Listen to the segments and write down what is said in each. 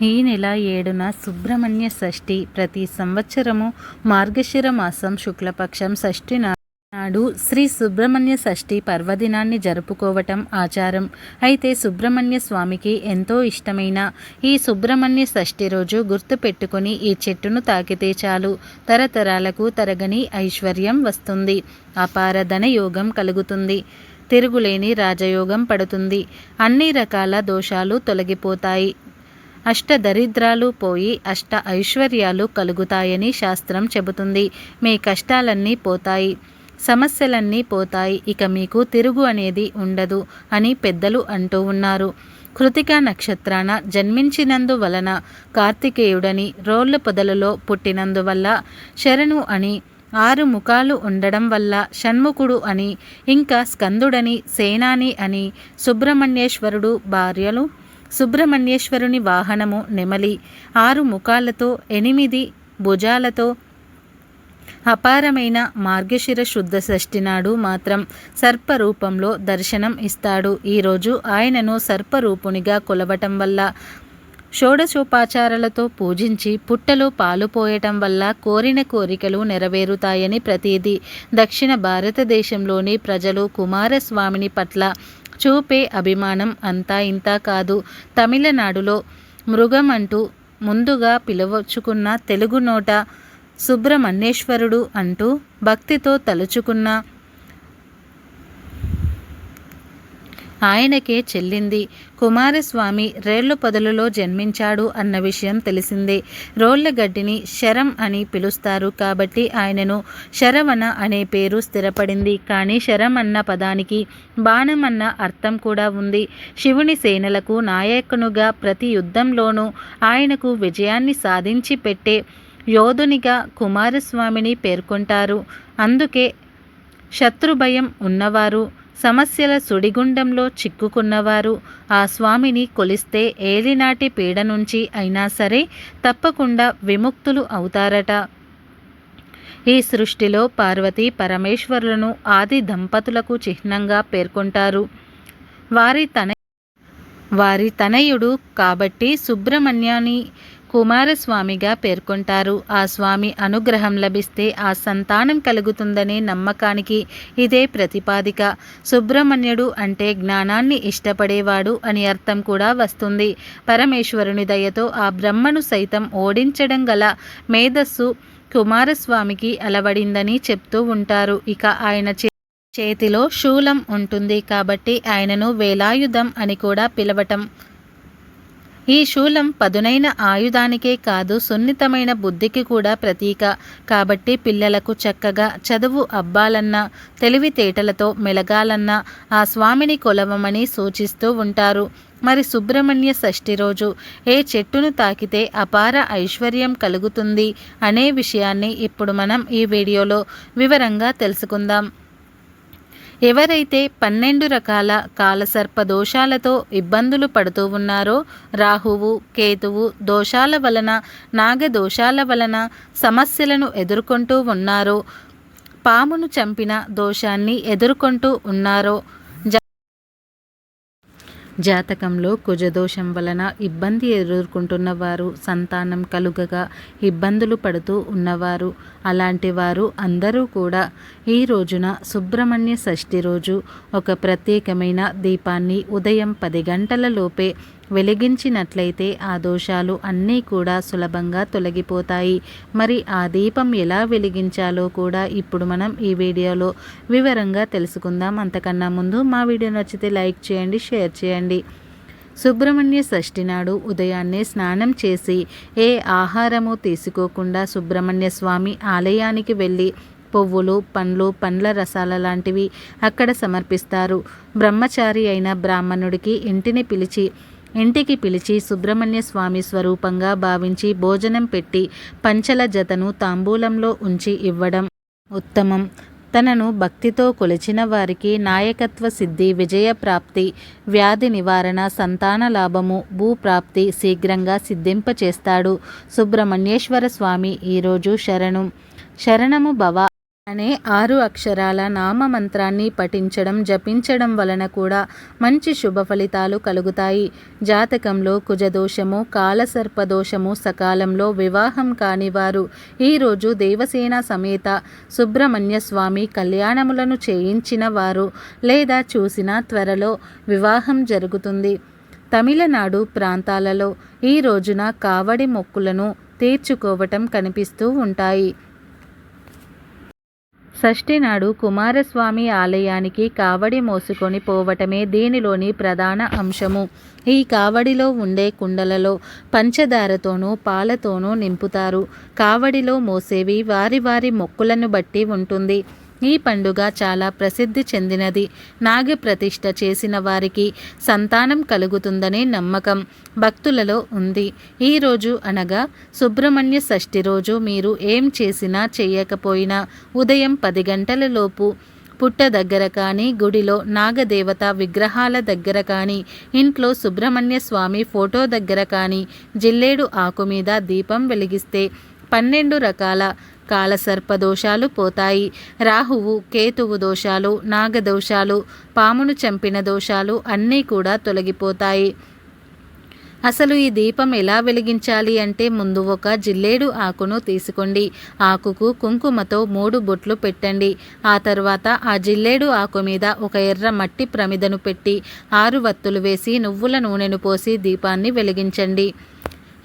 ఈ నెల ఏడున సుబ్రహ్మణ్య షష్ఠి ప్రతి సంవత్సరము మార్గశిర మాసం శుక్లపక్షం షష్ఠి నాడు శ్రీ సుబ్రహ్మణ్య షష్ఠి పర్వదినాన్ని జరుపుకోవటం ఆచారం. అయితే సుబ్రహ్మణ్య స్వామికి ఎంతో ఇష్టమైన ఈ సుబ్రహ్మణ్య షష్ఠి రోజు గుర్తు పెట్టుకుని ఈ చెట్టును తాకితే చాలు. తరతరాలకు తరగని ఐశ్వర్యం వస్తుంది. అపార ధన యోగం కలుగుతుంది. తిరుగులేని రాజయోగం పడుతుంది. అన్ని రకాల దోషాలు తొలగిపోతాయి. అష్ట దరిద్రాలు పోయి అష్ట ఐశ్వర్యాలు కలుగుతాయని శాస్త్రం చెబుతుంది. మీ కష్టాలన్నీ పోతాయి. సమస్యలన్నీ పోతాయి. ఇక మీకు తిరుగు అనేది ఉండదు అని పెద్దలు అంటూ ఉన్నారు. కృతిక నక్షత్రాన జన్మించినందువలన కార్తికేయుడని రోళ్ళ పొదలలో పుట్టినందువల్ల శరణు అని ఆరు ముఖాలు ఉండడం వల్ల షణ్ముఖుడు అని ఇంకా స్కందుడని సేనాని అని సుబ్రహ్మణ్యేశ్వరుడు భార్యలు సుబ్రహ్మణ్యేశ్వరుని వాహనము నెమలి. ఆరు ముఖాలతో ఎనిమిది భుజాలతో అపారమైన మార్గశిర శుద్ధ షష్ఠి నాడు మాత్రం సర్పరూపంలో దర్శనం ఇస్తాడు. ఈరోజు ఆయనను సర్పరూపునిగా కొలవటం వల్ల షోడశోపాచారాలతో పూజించి పుట్టలో పాలు పోయటం వల్ల కోరిన కోరికలు నెరవేరుతాయని ప్రతీది దక్షిణ భారతదేశంలోని ప్రజలు కుమారస్వామిని పట్ల చూపే అభిమానం అంతా ఇంతా కాదు. తమిళనాడులో మృగం అంటూ ముందుగా పిలువచ్చుకున్న తెలుగు నోట సుబ్రహ్మణ్యేశ్వరుడు అంటూ భక్తితో తలుచుకున్న ఆయనకే చెల్లింది. కుమారస్వామి రేళ్ళ పొదలలో జన్మించాడు అన్న విషయం తెలిసిందే. రోళ్ళగడ్డిని శరం అని పిలుస్తారు కాబట్టి ఆయనను శరవణ అనే పేరు స్థిరపడింది. కానీ శరం అన్న పదానికి బాణం అన్న అర్థం కూడా ఉంది. శివుని సేనలకు నాయకునుగా ప్రతి యుద్ధంలోనూ ఆయనకు విజయాన్ని సాధించి పెట్టే యోధునిగా కుమారస్వామిని పేర్కొంటారు. అందుకే శత్రుభయం ఉన్నవారు సమస్యల సుడిగుండంలో చిక్కుకున్నవారు ఆ స్వామిని కొలిస్తే ఏలినాటి పీడ నుంచి అయినా సరే తప్పకుండా విముక్తులు అవుతారట. ఈ సృష్టిలో పార్వతి పరమేశ్వరులను ఆది దంపతులకు చిహ్నంగా పేర్కొంటారు. వారి తన వారి తనయుడు కాబట్టి సుబ్రహ్మణ్యాన్ని కుమారస్వామిగా పేర్కొంటారు. ఆ స్వామి అనుగ్రహం లభిస్తే ఆ సంతానం కలుగుతుందనే నమ్మకానికి ఇదే ప్రతిపాదిక. సుబ్రహ్మణ్యుడు అంటే జ్ఞానాన్ని ఇష్టపడేవాడు అని అర్థం కూడా వస్తుంది. పరమేశ్వరుని దయతో ఆ బ్రహ్మను సైతం ఓడించడం గల మేధస్సు కుమారస్వామికి అలవడిందని చెప్తూ ఉంటారు. ఇక ఆయన చేతిలో శూలం ఉంటుంది కాబట్టి ఆయనను వేలాయుధం అని కూడా పిలవటం. ఈ శూలం పదునైన ఆయుధానికే కాదు సున్నితమైన బుద్ధికి కూడా ప్రతీక. కాబట్టి పిల్లలకు చక్కగా చదువు అబ్బాలన్నా తెలివితేటలతో మెలగాలన్నా ఆ స్వామిని కొలవమని సూచిస్తూ ఉంటారు. మరి సుబ్రహ్మణ్య షష్ఠి రోజు ఏ చెట్టును తాకితే అపార ఐశ్వర్యం కలుగుతుంది అనే విషయాన్ని ఇప్పుడు మనం ఈ వీడియోలో వివరంగా తెలుసుకుందాం. ఎవరైతే పన్నెండు రకాల కాలసర్ప దోషాలతో ఇబ్బందులు పడుతూ ఉన్నారో రాహువు కేతువు దోషాల వలన నాగదోషాల వలన సమస్యలను ఎదుర్కొంటూ ఉన్నారో పామును చంపిన దోషాన్ని ఎదుర్కొంటూ ఉన్నారో జాతకంలో కుజదోషం వలన ఇబ్బంది ఎదుర్కొంటున్న వారు సంతానం కలుగగా ఇబ్బందులు పడుతూ ఉన్నవారు. అలాంటి వారు అందరూ కూడా ఈ రోజున సుబ్రహ్మణ్య షష్ఠి రోజు ఒక ప్రత్యేకమైన దీపాన్ని ఉదయం పది గంటల లోపే వెలిగించినట్లయితే ఆ దోషాలు అన్నీ కూడా సులభంగా తొలగిపోతాయి. మరి ఆ దీపం ఎలా వెలిగించాలో కూడా ఇప్పుడు మనం ఈ వీడియోలో వివరంగా తెలుసుకుందాం. అంతకన్నా ముందు మా వీడియో నచ్చితే లైక్ చేయండి షేర్ చేయండి. సుబ్రహ్మణ్య షష్ఠి నాడు ఉదయాన్నే స్నానం చేసి ఏ ఆహారము తీసుకోకుండా సుబ్రహ్మణ్య స్వామి ఆలయానికి వెళ్ళి పువ్వులు పండ్లు పండ్ల రసాల లాంటివి అక్కడ సమర్పిస్తారు. బ్రహ్మచారి అయిన బ్రాహ్మణుడికి ఇంటిని పిలిచి ఇంటికి పిలిచి సుబ్రహ్మణ్య స్వామి స్వరూపంగా భావించి భోజనం పెట్టి పంచల జతను తాంబూలంలో ఉంచి ఇవ్వడం ఉత్తమం. తనను భక్తితో కొలిచిన వారికి నాయకత్వ సిద్ధి విజయప్రాప్తి వ్యాధి నివారణ సంతాన లాభము భూప్రాప్తి శీఘ్రంగా సిద్ధింపచేస్తాడు సుబ్రహ్మణ్యేశ్వర స్వామి ఈరోజు శరణు. శరణము భవ అనే ఆరు అక్షరాల నామమంత్రాన్ని పఠించడం జపించడం వలన కూడా మంచి శుభ ఫలితాలు కలుగుతాయి. జాతకంలో కుజదోషము కాలసర్పదోషము సకాలంలో వివాహం కాని వారు ఈరోజు దేవసేన సమేత సుబ్రహ్మణ్య స్వామి కళ్యాణములను చేయించిన వారు లేదా చూసిన త్వరలో వివాహం జరుగుతుంది. తమిళనాడు ప్రాంతాలలో ఈ రోజున కావడి మొక్కులను తీర్చుకోవటం కనిపిస్తూ ఉంటాయి. షష్ఠి నాడు కుమారస్వామి ఆలయానికి కావడి మోసుకొని పోవటమే దీనిలోని ప్రధాన అంశము. ఈ కావడిలో ఉండే కుండలలో పంచదారతోనూ పాలతోనూ నింపుతారు. కావడిలో మోసేవి వారి వారి మొక్కులను బట్టి ఉంటుంది. ఈ పండుగ చాలా ప్రసిద్ధి చెందినది. నాగప్రతిష్ఠ చేసిన వారికి సంతానం కలుగుతుందనే నమ్మకం భక్తులలో ఉంది. ఈరోజు అనగా సుబ్రహ్మణ్య షష్ఠి రోజు మీరు ఏం చేసినా చేయకపోయినా ఉదయం పది గంటల లోపు పుట్ట దగ్గర కానీ గుడిలో నాగదేవత విగ్రహాల దగ్గర కానీ ఇంట్లో సుబ్రహ్మణ్య స్వామి ఫోటో దగ్గర కానీ జిల్లేడు ఆకు మీద దీపం వెలిగిస్తే పన్నెండు రకాల కాలసర్ప దోషాలు పోతాయి. రాహువు కేతువు దోషాలు నాగదోషాలు పామును చంపిన దోషాలు అన్నీ కూడా తొలగిపోతాయి. అసలు ఈ దీపం ఎలా వెలిగించాలి అంటే ముందు ఒక జిల్లేడు ఆకును తీసుకోండి. ఆకుకు కుంకుమతో మూడు బొట్లు పెట్టండి. ఆ తర్వాత ఆ జిల్లేడు ఆకు మీద ఒక ఎర్ర మట్టి ప్రమిదను పెట్టి ఆరు వత్తులు వేసి నువ్వుల నూనెను పోసి దీపాన్ని వెలిగించండి.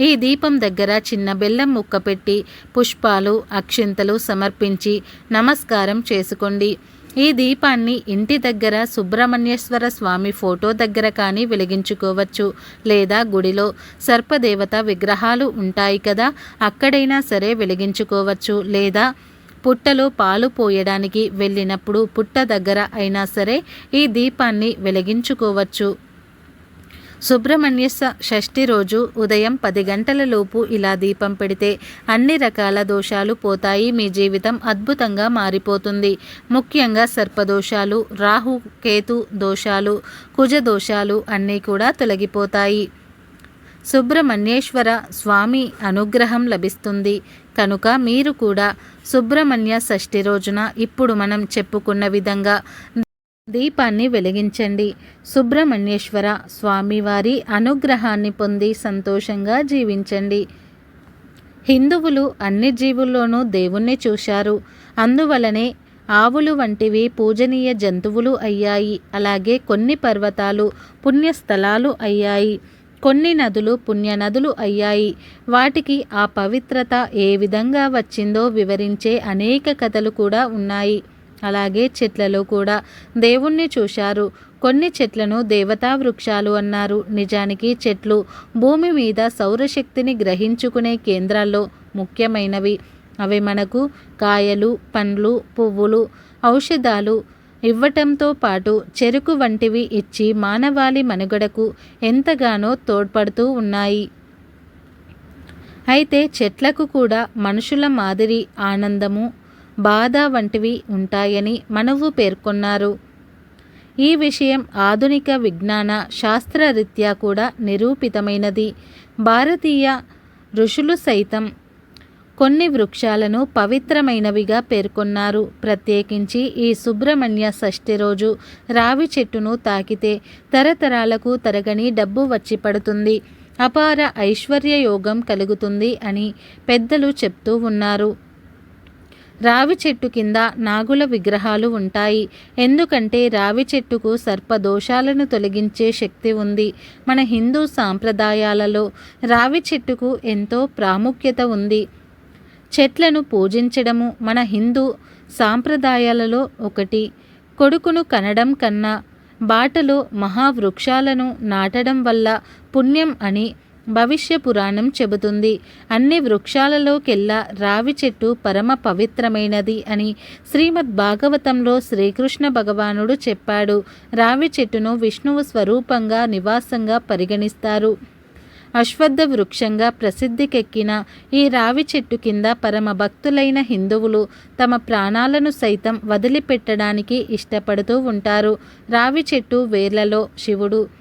ఈ దీపం దగ్గర చిన్న బెల్లం ముక్క పెట్టి పుష్పాలు అక్షింతలు సమర్పించి నమస్కారం చేసుకోండి. ఈ దీపాన్ని ఇంటి దగ్గర సుబ్రహ్మణ్యేశ్వర స్వామి ఫోటో దగ్గర కానీ వెలిగించుకోవచ్చు లేదా గుడిలో సర్పదేవత విగ్రహాలు ఉంటాయి కదా అక్కడైనా సరే వెలిగించుకోవచ్చు లేదా పుట్టలో పాలు పోయడానికి వెళ్ళినప్పుడు పుట్ట దగ్గర అయినా సరే ఈ దీపాన్ని వెలిగించుకోవచ్చు. సుబ్రహ్మణ్య షష్ఠి రోజు ఉదయం పది గంటల లోపు ఇలా దీపం పెడితే అన్ని రకాల దోషాలు పోతాయి. మీ జీవితం అద్భుతంగా మారిపోతుంది. ముఖ్యంగా సర్పదోషాలు రాహు కేతు దోషాలు కుజ దోషాలు అన్నీ కూడా తొలగిపోతాయి. సుబ్రహ్మణ్యేశ్వర స్వామి అనుగ్రహం లభిస్తుంది. కనుక మీరు కూడా సుబ్రహ్మణ్య షష్ఠి రోజున ఇప్పుడు మనం చెప్పుకున్న విధంగా దీపాన్ని వెలిగించండి. సుబ్రహ్మణ్యేశ్వర స్వామివారి అనుగ్రహాన్ని పొంది సంతోషంగా జీవించండి. హిందువులు అన్ని జీవుల్లోనూ దేవుణ్ణి చూశారు. అందువలనే ఆవులు వంటివి పూజనీయ జంతువులు అయ్యాయి. అలాగే కొన్ని పర్వతాలు పుణ్యస్థలాలు అయ్యాయి. కొన్ని నదులు పుణ్యనదులు అయ్యాయి. వాటికి ఆ పవిత్రత ఏ విధంగా వచ్చిందో వివరించే అనేక కథలు కూడా ఉన్నాయి. అలాగే చెట్లలో కూడా దేవుణ్ణి చూశారు. కొన్ని చెట్లను దేవతా వృక్షాలు అన్నారు. నిజానికి చెట్లు భూమి మీద సౌరశక్తిని గ్రహించుకునే కేంద్రాల్లో ముఖ్యమైనవి. అవి మనకు కాయలు పండ్లు పువ్వులు ఔషధాలు ఇవ్వటంతో పాటు చెరుకు వంటివి ఇచ్చి మానవాళి మనుగడకు ఎంతగానో తోడ్పడుతూ ఉన్నాయి. అయితే చెట్లకు కూడా మనుషుల మాదిరి ఆనందము బాధ వంటివి ఉంటాయని మనవు పేర్కొన్నారు. ఈ విషయం ఆధునిక విజ్ఞాన శాస్త్రరీత్యా కూడా నిరూపితమైనది. భారతీయ ఋషులు సైతం కొన్ని వృక్షాలను పవిత్రమైనవిగా పేర్కొన్నారు. ప్రత్యేకించి ఈ సుబ్రహ్మణ్య షష్ఠి రోజు రావి చెట్టును తాకితే తరతరాలకు తరగని డబ్బు వచ్చి పడుతుంది. అపార ఐశ్వర్య యోగం కలుగుతుంది అని పెద్దలు చెప్తూ ఉన్నారు. రావి చెట్టు కింద నాగుల విగ్రహాలు ఉంటాయి. ఎందుకంటే రావి చెట్టుకు సర్పదోషాలను తొలగించే శక్తి ఉంది. మన హిందూ సాంప్రదాయాలలో రావి చెట్టుకు ఎంతో ప్రాముఖ్యత ఉంది. చెట్లను పూజించడము మన హిందూ సాంప్రదాయాలలో ఒకటి. కొడుకును కనడం కన్నా బాటలో మహావృక్షాలను నాటడం వల్ల పుణ్యం అని భవిష్య పురాణం చెబుతుంది. అన్ని వృక్షాలలోకెల్లా రావి చెట్టు పరమ పవిత్రమైనది అని శ్రీమద్ భాగవతంలో శ్రీకృష్ణ భగవానుడు చెప్పాడు. రావి చెట్టును విష్ణువు స్వరూపంగా నివాసంగా పరిగణిస్తారు. అశ్వద్ధ వృక్షంగా ప్రసిద్ధికెక్కిన ఈ రావి చెట్టు కింద పరమ భక్తులైన హిందువులు తమ ప్రాణాలను సైతం వదిలిపెట్టడానికి ఇష్టపడుతూ ఉంటారు. రావి చెట్టు వేర్లలో శివుడు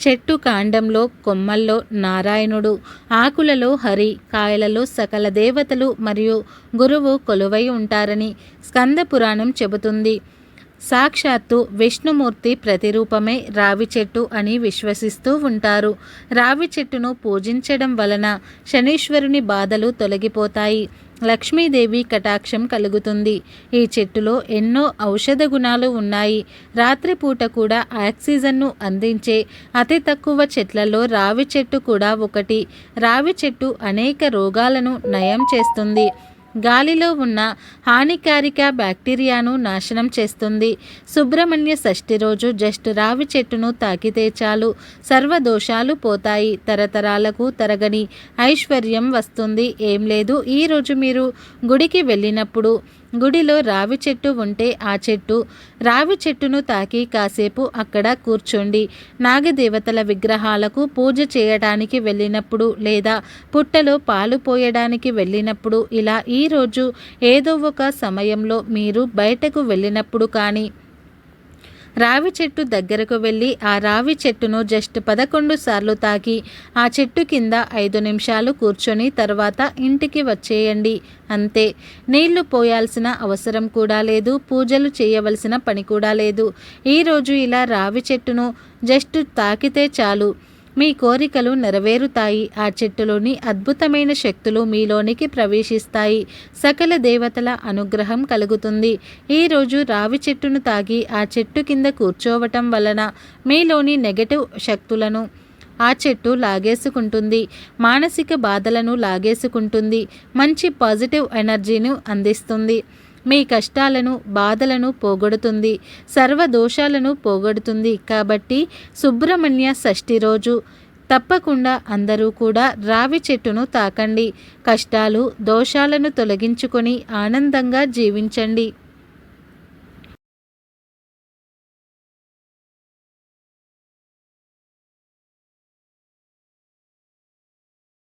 చెట్టు కాండంలో కొమ్మల్లో నారాయణుడు. ఆకులలో హరి కాయలలో సకల దేవతలు మరియు గురువు కొలువై ఉంటారని స్కంద పురాణం చెబుతుంది. సాక్షాత్తు విష్ణుమూర్తి ప్రతిరూపమే రావి చెట్టు అని విశ్వసిస్తూ ఉంటారు. రావి చెట్టును పూజించడం వలన శనీశ్వరుని బాధలు తొలగిపోతాయి. లక్ష్మీదేవి కటాక్షం కలుగుతుంది. ఈ చెట్టులో ఎన్నో ఔషధ గుణాలు ఉన్నాయి. రాత్రిపూట కూడా ఆక్సిజన్ను అందించే అతి తక్కువ చెట్లలో రావి చెట్టు కూడా ఒకటి. రావి చెట్టు అనేక రోగాలను నయం చేస్తుంది. గాలిలో ఉన్న హానికారిక బ్యాక్టీరియాను నాశనం చేస్తుంది. సుబ్రహ్మణ్య షష్ఠి రోజు జస్ట్ రావి చెట్టును తాకితే చాలు. సర్వదోషాలు పోతాయి. తరతరాలకు తరగని ఐశ్వర్యం వస్తుంది. ఏం లేదు. ఈరోజు మీరు గుడికి వెళ్ళినప్పుడు గుడిలో రావి చెట్టు ఉంటే ఆ చెట్టు రావి చెట్టును తాకి కాసేపు అక్కడ కూర్చోండి. నాగదేవతల విగ్రహాలకు పూజ చేయడానికి వెళ్ళినప్పుడు లేదా పుట్టలో పాలు పోయడానికి వెళ్ళినప్పుడు ఇలా ఈరోజు ఏదో ఒక సమయంలో మీరు బయటకు వెళ్ళినప్పుడు కానీ రావి చెట్టు దగ్గరకు వెళ్ళి ఆ రావి చెట్టును జస్ట్ పదకొండు సార్లు తాకి ఆ చెట్టు కింద ఐదు నిమిషాలు కూర్చొని తర్వాత ఇంటికి వచ్చేయండి. అంతే. నీళ్ళు పోయాల్సిన అవసరం కూడా లేదు పూజలు చేయవలసిన పని కూడా లేదు. ఈరోజు ఇలా రావి చెట్టును జస్ట్ తాకితే చాలు. మీ కోరికలు నెరవేరుతాయి. ఆ చెట్టులోని అద్భుతమైన శక్తులు మీలోనికి ప్రవేశిస్తాయి. సకల దేవతల అనుగ్రహం కలుగుతుంది. ఈరోజు రావి చెట్టును తాగి ఆ చెట్టు కింద కూర్చోవటం వలన మీలోని నెగటివ్ శక్తులను ఆ చెట్టు లాగేసుకుంటుంది. మానసిక బాధలను లాగేసుకుంటుంది. మంచి పాజిటివ్ ఎనర్జీని అందిస్తుంది. మీ కష్టాలను బాధలను పోగొడుతుంది. సర్వదోషాలను పోగొడుతుంది. కాబట్టి సుబ్రహ్మణ్య షష్ఠి రోజు. తప్పకుండా అందరూ కూడా రావి చెట్టును తాకండి. కష్టాలు దోషాలను తొలగించుకొని ఆనందంగా జీవించండి.